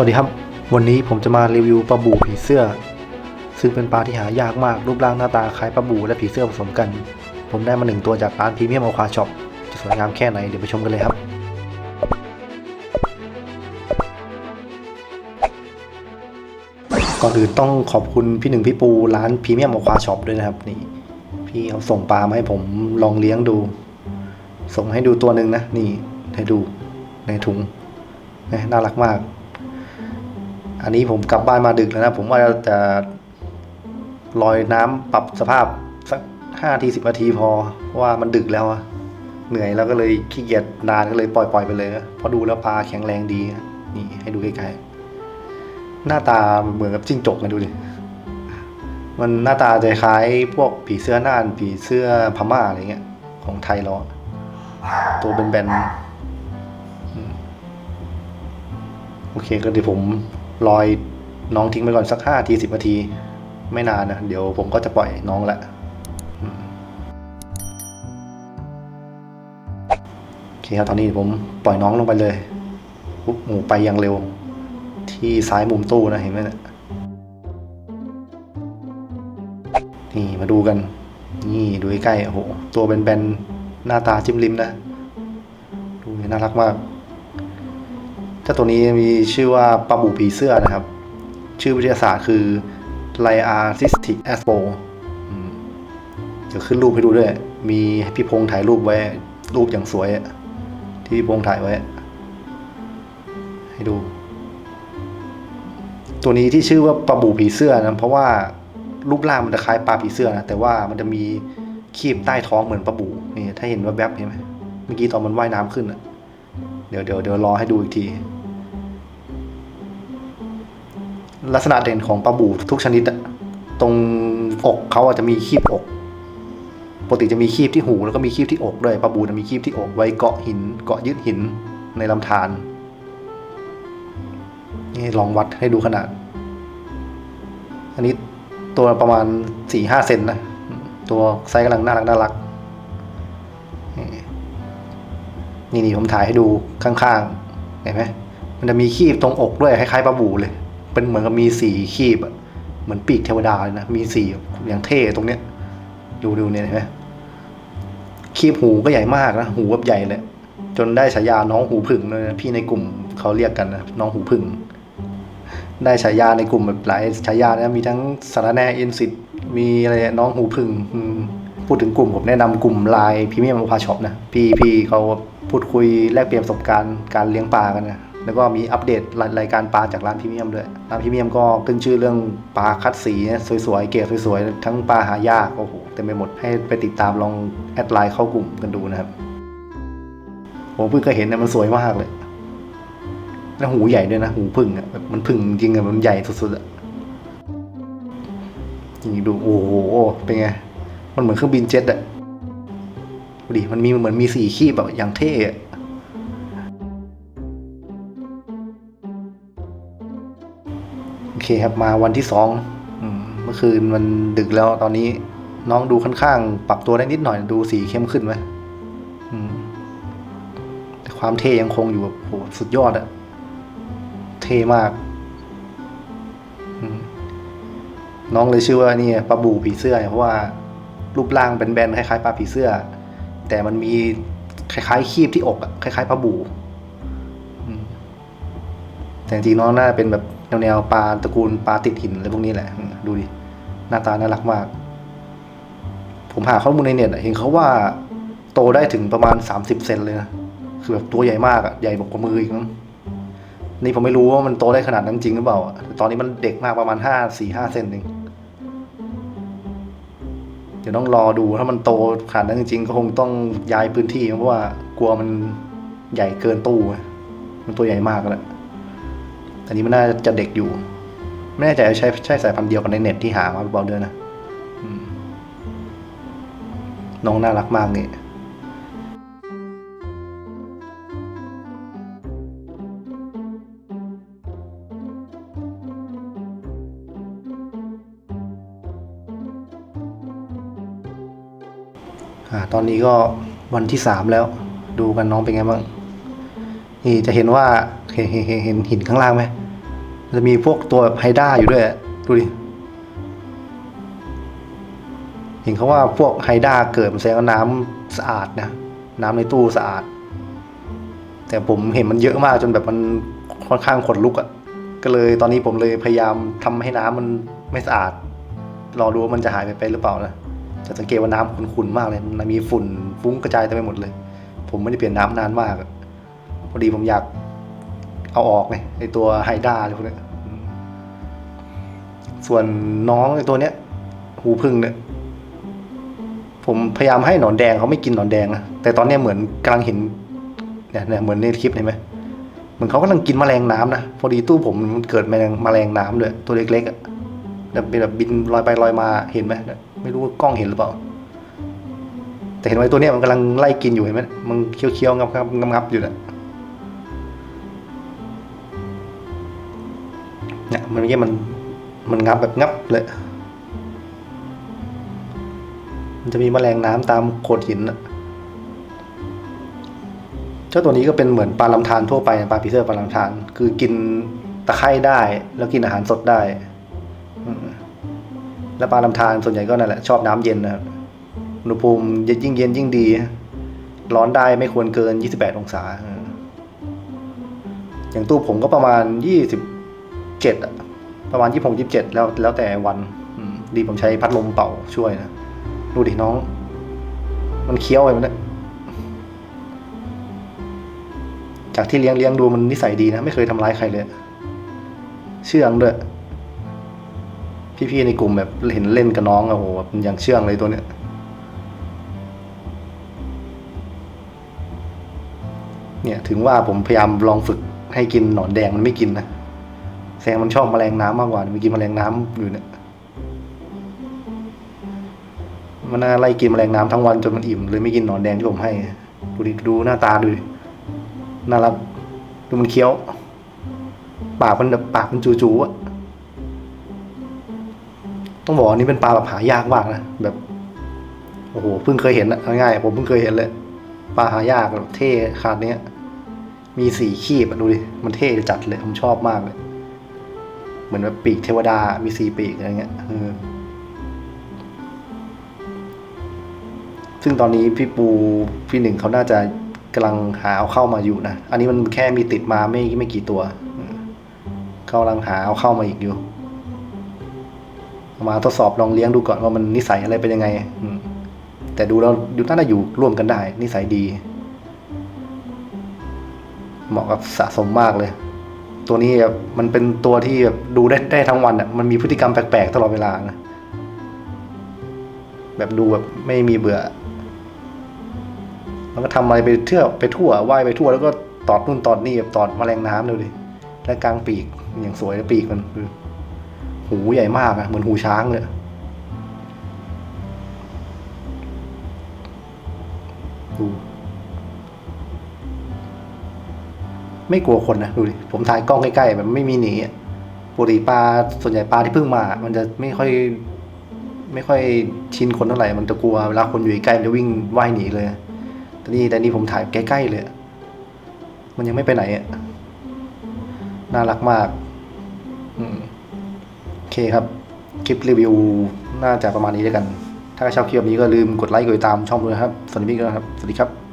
วัสดีครับ วันนี้ผมจะมารีวิวปลาบูผีเสื้อ ซึ่งเป็นปลาที่หายากมากรูปร่างหน้าตาคล้ายปลาบูและผีเสื้อผสมกัน ผมได้มาหนึ่งตัวจากร้านพรีเมียมอควาช็อปจะสวยงามแค่ไหนเดี๋ยวไปชมกันเลยครับ ก่อนอื่นต้องขอบคุณพี่หนึ่งพี่ปูร้านพรีเมียมอควาช็อปด้วยนะครับนี่พี่เขาส่งปลามาให้ผมลองเลี้ยงดู ส่งให้ดูตัวหนึ่งนะนี่ให้ดูในถุงนะน่ารักมาก อันนี้ผมกลับบ้านมาดึกแล้วนะ ผมว่าจะลอยน้ำปรับสภาพสักห้าทีสิบนาทีพอเพราะว่ามันดึกแล้วอะเหนื่อยแล้วก็เลยขี้เกียจนานก็เลยปล่อยปล่อยไปเลยนะเพราะดูแล้วปลาแข็งแรงดีนี่ให้ดูใกล้ๆหน้าตาเหมือนกับจิ้งจกนะดูดิมันหน้าตาจะคล้ายพวกผีเสื้อน่านผีเสื้อพม่าอะไรเงี้ย ของไทยเราอะตัวเป็นแบนๆโอเคก็เดี๋ยวผม ลอยน้องทิ้งไปก่อนสักห้าทีสิบนาที ไม่นานนะ เดี๋ยวผมก็จะปล่อยน้องละโอเคครับตอนนี้ผมปล่อยน้องลงไปเลยปุ๊บหมูไปอย่างเร็ว ที่ซ้ายมุมตู้นะเห็นไหมนี่ยนี่มาดูกัน นี่ดูใกล้โอ้โหตัวเป็นแบนๆหน้าตาจิ้มลิมนะ ดูน่ารักมาก ถ้าตัวนี้มีชื่อว่าปลาบูผีเสื้อนะครับ ชื่อวิทยาศาสตร์คือ l i a r c y s t i c a s p o อืมเดี๋ยวขึ้นรูปให้ดูด้วย มีพี่พงษ์ถ่ายรูปไว้ รูปอย่างสวย ที่พี่พงษ์ถ่ายไว้ ให้ดู ตัวนี้ที่ชื่อว่าปลาบูผีเสื้อนะเพราะว่ารูปร่างมันจะคล้ายปลาผีเสื้อนะแต่ว่ามันจะมีคีบใต้ท้องเหมือนปลาบูนี่ถ้าเห็นว่าแวบๆเห็นไหมเมื่อกี้ตอนมันว่ายน้ำขึ้นอะเดี๋ยวเดี๋ยวเดี๋ยวรอให้ดูอีกที ลักษณะเด่นของปลาบูทุกชนิดอะตรงอกเขาอาจจะมีคีบอก ปกติจะมีคีบที่หูแล้วก็มีคีบที่อกด้วยปลาบูจะมีคีบที่อกไว้เกาะหิน เกาะยึดหินในลำธารนี่ลองวัดให้ดูขนาด อันนี้ตัวประมาณสี่ห้าเซนนะ ตัวไซส์กำลังน่ารักน่ารัก นี่นี่ผมถ่ายให้ดูข้างๆ เห็นไหม มันจะมีคีบตรงอกด้วยคล้ายๆปลาบูเลย เป็นเหมือนกับมีสีคีบอะเหมือนปีกเทวดาเลยนะ มีสีอย่างเท่ตรงเนี้ย ดูดูเนี่ยเห็นไหมคีบหูก็ใหญ่มากนะ หูแบบใหญ่เลย จนได้ฉายาน้องหูผึ่งเลยนะพี่ในกลุ่มเขาเรียกกันนะน้องหูผึ่ง ได้ฉายาในกลุ่มแบบหลายฉายานะ มีทั้งสารแนอินสิตมีอะไรน้องหูผึ่งพูดถึงกลุ่มผมแนะนำกลุ่มไลน์พรีเมียมพาช็อปนะพี่พี่เขาพูดคุยแลกเปลี่ยนประสบการณ์การเลี้ยงปลากันนะ แล้วก็มีอัปเดตรายการปลาจากร้านพรีเมียมด้วยร้านพรีเมียมก็ขึ้นชื่อเรื่องปลาคัดสีสวยๆ เกรดสวยๆ ทั้งปลาหายากโอ้โหเต็มไปหมดให้ไปติดตามลองแอดไลน์เข้ากลุ่มกันดูนะครับผมเพิ่งเคยเห็นนะมันสวยมากเลยแล้วหูใหญ่ด้วยนะ หูพึ่งอะแบบมันพึ่งจริงอะมันใหญ่สุดๆอะนี่ดูโอ้โหเป็นไงมันเหมือนเครื่องบินเจ็ตอะดูดิมันมีเหมือนมีสี่ขีบแบบอย่างเท่อะ เคครับมาวันที่สองอืมเมื่อคืนมันดึกแล้วตอนนี้น้องดูค่อนข้างปรับตัวได้นิดหน่อยดูสีเข้มขึ้นไหมอืมแต่ความเท่ยังคงอยู่แบบโหสุดยอดอะเท่มากอืมน้องเลยชื่อว่านี่ปลาบูผีเสื้อเพราะว่ารูปร่างเป็นแบนๆคล้ายๆปลาผีเสื้อ แต่มันมีคล้ายๆคีบที่อกอะคล้ายๆปลาบูอืมแต่จริงๆน้องน่าจะเป็นแบบ แนวๆปลาตระกูลปลาติดหินอะไรพวกนี้แหละ ดูดิ หน้าตาน่ารักมาก ผมหาข้อมูลในเน็ตเห็นเขาว่าโตได้ถึงประมาณสามสิบเซนเลยนะคือแบบตัวใหญ่มากอะใหญ่กว่ามืออีกมั้งนี่ผมไม่รู้ว่ามันโตได้ขนาดนั้นจริงหรือเปล่าแต่ตอนนี้มันเด็กมากประมาณห้าสี่ห้าเซนเองเดี๋ยวต้องรอดูถ้ามันโตขนาดนั้นจริงๆก็คงต้องย้ายพื้นที่เพราะว่ากลัวมันใหญ่เกินตู้มันตัวใหญ่มากแล้ว แต่นี้มันน่าจะเด็กอยู่ ไม่แน่ใจใช่ใช่สายพันธุ์เดียวกันในเน็ตที่หามาหรือเปล่าเดือนนะน้องน่ารักมากเนี่ยอ่าตอนนี้ก็วันที่สามแล้ว ดูกันน้องเป็นไงบ้าง นี่จะเห็นว่า เห็นเห็นเห็นเห็นหินข้างล่างไหมจะมีพวกตัวไฮด้าอยู่ด้วยอะดูดิ เห็นเขาว่าพวกไฮด้าเกิดมันแสดงว่าน้ำสะอาดนะ น้ำในตู้สะอาด แต่ผมเห็นมันเยอะมากจนแบบมันค่อนข้างขนลุกอะ่ะ ก็เลยตอนนี้ผมเลยพยายามทำให้น้ำมันไม่สะอาด รอดูว่ามันจะหายไปไปหรือเปล่านะ จะสังเกตว่าน้ำขุ่นๆมากเลย มันมีฝุ่นฟุ้งกระจายเต็มไปหมดเลย ผมไม่ได้เปลี่ยนน้ำนานมากอะพอดีผมอยาก เอาออกไงไอตัวไฮด้าอะไรพวกนี้ส่วนน้องไอตัวเนี้ย หูพึ่งเนี่ย ผมพยายามให้หนอนแดงเขาไม่กินหนอนแดงนะแต่ตอนเนี้ยเหมือนกำลังเห็นเนี่ยเนี่ยเหมือนในคลิปเห็นไหมเหมือนเขากำลังกินแมลงน้ำนะพอดีตู้ผมมันเกิดแมลงแมลงน้ำด้วยตัวเล็กๆอะแบบเป็นแบบบินลอยไปลอยมาเห็นไหมไม่รู้ว่ากล้องเห็นหรือเปล่า แต่เห็นไว้ตัวเนี้ยมันกำลังไล่กินอยู่เห็นไหมมันเคี้ยวๆงับๆงับๆอยู่นะ เนี่ยมันเมื่อกี้มันมันงับแบบงับเลย มันจะมีแมลงน้ำตามโขดหินน่ะเจ้าตัวนี้ก็เป็นเหมือนปลาลำธารทั่วไปปลาปีเตอร์ปลาลำธารคือกินตะไคร่ได้ แล้วกินอาหารสดได้แล้วปลาลำธารส่วนใหญ่ก็นั่นแหละชอบน้ำเย็นนะครับอุณหภูมิยิ่งเย็นยิ่งดี ร้อนได้ไม่ควรเกิน 28 องศา อย่างตู้ผมก็ประมาณ 27อะประมาณ26 27แล้วแล้วแต่วันดีผมใช้พัดลมเป่าช่วยนะดูดิน้อง มันเคี้ยวไปมันเนี่ยจากที่เลี้ยงเลี้ยงดูมันนิสัยดีนะ ไม่เคยทำร้ายใครเลย เชื่องด้วย พี่ๆในกลุ่มแบบเห็นเล่นกับน้องอะโหแบบมันอย่างเชื่องเลยตัวเนี้ยเนี่ยถึงว่าผมพยายามลองฝึกให้กินหนอนแดงมันไม่กินนะ แสงมันชอบแมลงน้ำมากกว่ามันกินแมลงน้ำอยู่เนี่ย มันน่าไล่กินแมลงน้ำทั้งวันจนมันอิ่มเลยไม่กินหนอนแดงที่ผมให้ ดูดิดูหน้าตาดูดิน่ารัก ดูมันเคี้ยว ปากมันแบบปากมันจูๆอะต้องบอกว่านี่เป็นปลาแบบหายากมากนะแบบโอ้โหเพิ่งเคยเห็นอะง่ายผมเพิ่งเคยเห็นเลยปลาหายากแบบเท่ขนาดเนี้ยมีสีขีบดูดิมันเท่จัดเลยผมชอบมากเลย เหมือนแบบปีกเทวดา มีสีปีกอะไรเงี้ยซึ่งตอนนี้พี่ปูพี่หนึ่งเขาน่าจะกำลังหาเอาเข้ามาอยู่นะ อันนี้มันแค่มีติดมาไม่ไม่กี่ตัวเขากำลังหาเอาเข้ามาอีกอยู่ มาทดสอบลองเลี้ยงดูก่อนว่ามันนิสัยอะไรเป็นยังไงแต่ดูแล้วดูน่าจะอยู่ร่วมกันได้ นิสัยดี เหมาะกับสะสมมากเลย ตัวนี้แบบมันเป็นตัวที่แบบดูได้ได้ทั้งวันอะมันมีพฤติกรรมแปลกๆตลอดเวลานะแบบดูแบบไม่มีเบื่อ มันก็ทำอะไรไปเที่ยวไปทั่วว่ายไปทั่วแล้วก็ตอดนู่นตอดนี่แบบตอดแมลงน้ำดูดิและกลางปีกอย่างสวยเลยปีกมันคือหูใหญ่มากอะเหมือนหูช้างเลยดู ไม่กลัวคนนะดูดิผมถ่ายกล้องใกล้ๆแบบไม่มีหนีอะปกติปลาส่วนใหญ่ปลาที่เพิ่งมา มันจะไม่ค่อย ไม่ค่อยชินคนเท่าไหร่มันจะกลัวเวลาคนอยู่ใกล้ๆมันจะวิ่งว่ายหนีเลยแต่นี่แต่นี่ผมถ่ายใกล้ๆเลยอะมันยังไม่ไปไหนอะน่ารักมาก อืมโอเคครับ คลิปรีวิวน่าจะประมาณนี้แล้วกัน ถ้าชอบคลิปแบบนี้ก็ลืมกดไลค์กดติดตามช่องด้วยนะครับ สวัสดีพี่ครับ สวัสดีครับ